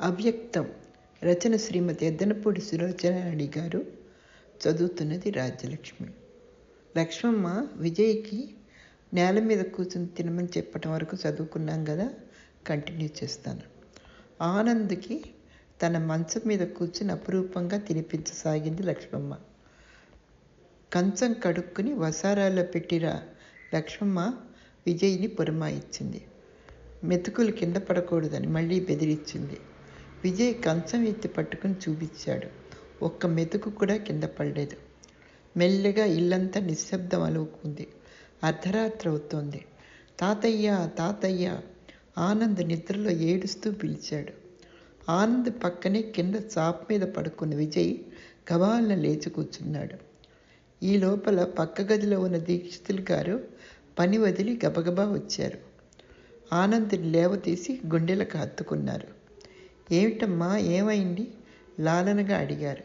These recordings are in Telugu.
అవ్యక్తం. రచన శ్రీమతి ఎద్దనపూడి సులోచనారాణి గారు చదువుతున్నది రాజ్యలక్ష్మి. లక్ష్మమ్మ విజయ్కి నేల మీద కూర్చుని తినమని చెప్పటం వరకు చదువుకున్నాం కదా కంటిన్యూ చేస్తాను. ఆనంద్కి తన మంచం మీద కూర్చుని అపురూపంగా తినిపించసాగింది లక్ష్మమ్మ. కంచం కడుక్కుని వసారాల్లో పెట్టిరా లక్ష్మమ్మ విజయ్ని పురమాయించింది. మెతుకులు కింద పడకూడదని మళ్ళీ బెదిరించింది. విజయ్ కంచం ఎత్తి పట్టుకుని చూపించాడు. ఒక్క మెతుకు కూడా కింద పడలేదు. మెల్లగా ఇల్లంతా నిశ్శబ్దం అలువుకుంది అర్ధరాత్రి అవుతోంది. తాతయ్య తాతయ్య! ఆనంద్ నిద్రలో ఏడుస్తూ పిలిచాడు. ఆనంద్ పక్కనే కింద చాప్ మీద పడుకున్న విజయ్ గబాలన లేచి కూర్చున్నాడు. ఈ లోపల పక్క గదిలో ఉన్న దీక్షితులు గారు పని వదిలి గబగబా వచ్చారు. ఆనంద్ని లేవతీసి గుండెలకు హత్తుకున్నారు. ఏమిటమ్మా ఏమైంది? లాలనగా అడిగారు.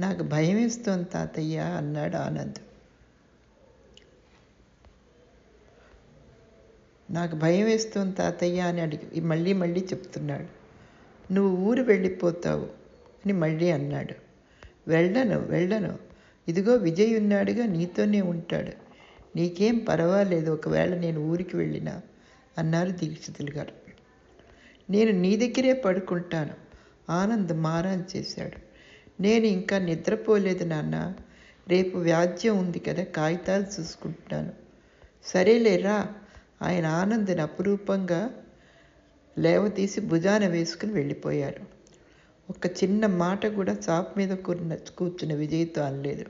నాకు భయం వేస్తోంది తాతయ్య అన్నాడు ఆనంద్. నాకు భయం వేస్తోంది తాతయ్య అని అడిగి మళ్ళీ మళ్ళీ చెప్తున్నాడు. నువ్వు ఊరు వెళ్ళిపోతావు అని మళ్ళీ అన్నాడు. వెళ్ళను వెళ్ళను. ఇదిగో విజయ్ ఉన్నాడుగా నీతోనే ఉంటాడు. నీకేం పర్వాలేదు ఒకవేళ నేను ఊరికి వెళ్ళినా అన్నారు దీక్షితులు గారు. నేను నీ దగ్గరే పడుకుంటాను. ఆనంద్ మారాన్ చేశాడు. నేను ఇంకా నిద్రపోలేదు నాన్న. రేపు వ్యాజ్యం ఉంది కదా కాగితాలు చూసుకుంటున్నాను. సరేలేరా ఆయన ఆనందని అపురూపంగా లేవతీసి భుజాన వేసుకుని వెళ్ళిపోయారు. ఒక చిన్న మాట కూడా చాప్ మీద కూర్చున్న కూర్చున్న విజయ్తో అనలేదు.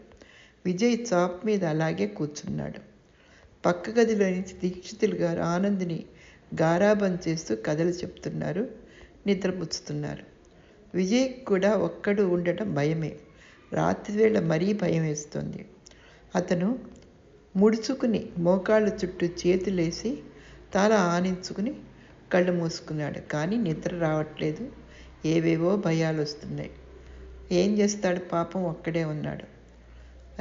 విజయ్ చాప్ మీద అలాగే కూర్చున్నాడు. పక్క గదిలో నుంచి దీక్షితులు గారు ఆనంద్ని గారాబం చేస్తూ కథలు చెప్తున్నారు నిద్రపుచ్చుతున్నారు విజయ్ కూడా ఒక్కడు ఉండటం భయమే. రాత్రివేళ మరీ భయం వేస్తుంది. అతను ముడుచుకుని మోకాళ్ళ చుట్టూ చేతులేసి తల ఆనించుకుని కళ్ళు మూసుకున్నాడు కానీ నిద్ర రావట్లేదు. ఏవేవో భయాలు వస్తున్నాయి ఏం చేస్తాడు పాపం ఒక్కడే ఉన్నాడు.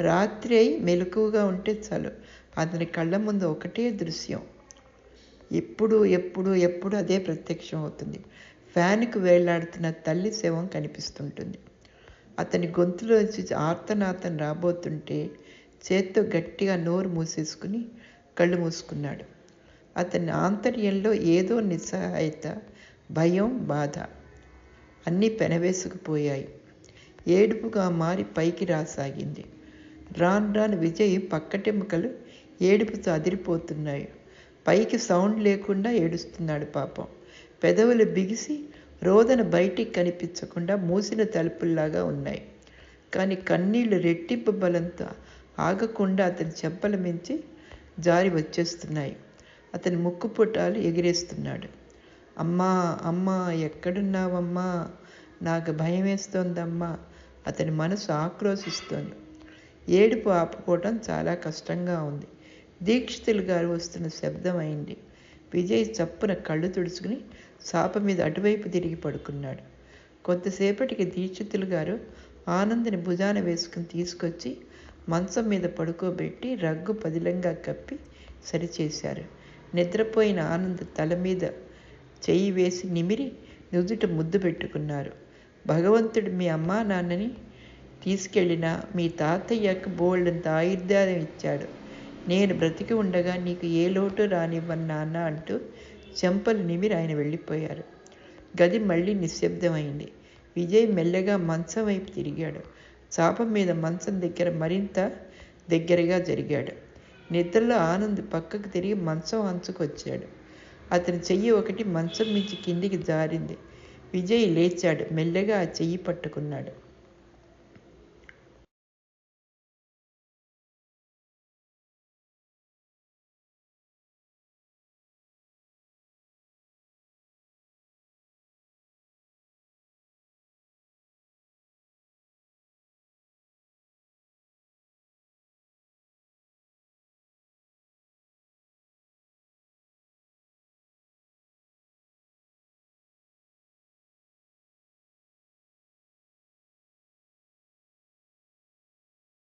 రాత్రి అయి మెలకువగా ఉంటే చాలు. అతని కళ్ళ ముందు ఒకటే దృశ్యం. ఎప్పుడు ఎప్పుడు ఎప్పుడు అదే ప్రత్యక్షం అవుతుంది. ఫ్యాన్కు వేలాడుతున్న తల్లి శవం కనిపిస్తుంటుంది. అతని గొంతులోంచి ఆర్తనాతన రాబోతుంటే చేత్తో గట్టిగా నోరు మూసేసుకుని కళ్ళు మూసుకున్నాడు. అతని ఆంతర్యంలో ఏదో నిస్సహాయత భయం బాధ అన్నీ పెనవేసుకుపోయాయి. ఏడుపుగా మారి పైకి రాసాగింది. రాను రాను విజయ్ పక్కటెముకలు ఏడుపుతో అదిరిపోతున్నాయి. పైకి సౌండ్ లేకుండా ఏడుస్తున్నాడు పాపం. పెదవులు బిగిసి రోదన బయటికి కనిపించకుండా మూసిన తలుపుల్లాగా ఉన్నాయి. కానీ కన్నీళ్ళు రెట్టింపు బలంతో ఆగకుండా అతని చెప్పల మించి జారి వచ్చేస్తున్నాయి. అతని ముక్కు పుటాలు ఎగిరేస్తున్నాడు. అమ్మా అమ్మా ఎక్కడున్నావమ్మా? నాకు భయం వేస్తోందమ్మా అతని మనసు ఆక్రోశిస్తోంది. ఏడుపు ఆపుకోవటం చాలా కష్టంగా ఉంది. దీక్షితులు గారు వస్తున్న శబ్దం అయింది. విజయ్ చప్పున కళ్ళు తుడుచుకుని సాప మీద అటువైపు తిరిగి పడుకున్నాడు. కొంతసేపటికి దీక్షితులు గారు ఆనందని భుజాన వేసుకుని తీసుకొచ్చి మంచం మీద పడుకోబెట్టి రగ్గు పదిలంగా కప్పి సరిచేశారు. నిద్రపోయిన ఆనంద్ తల మీద చెయ్యి వేసి నిమిరి నుదుట ముద్దు పెట్టుకున్నారు. భగవంతుడు మీ అమ్మా నాన్నని తీసుకెళ్ళిన మీ తాతయ్యకు బోల్డంత ఆయుర్దాయం ఇచ్చాడు. నేను బ్రతికి ఉండగా నీకు ఏ లోటు రానివ్వను నాన్న అంటూ చెంపలు నిమిరి ఆయన వెళ్ళిపోయారు. గది మళ్ళీ నిశ్శబ్దమైంది. విజయ్ మెల్లగా మంచం వైపు తిరిగాడు. చాప మీద మంచం దగ్గర మరింత దగ్గరగా జరిగాడు. నిద్రలో ఆనంద్ పక్కకు తిరిగి మంచం అంచుకొచ్చాడు. అతని చెయ్యి ఒకటి మంచం మించి కిందికి జారింది. విజయ్ లేచాడు. మెల్లగా ఆ చెయ్యి పట్టుకున్నాడు.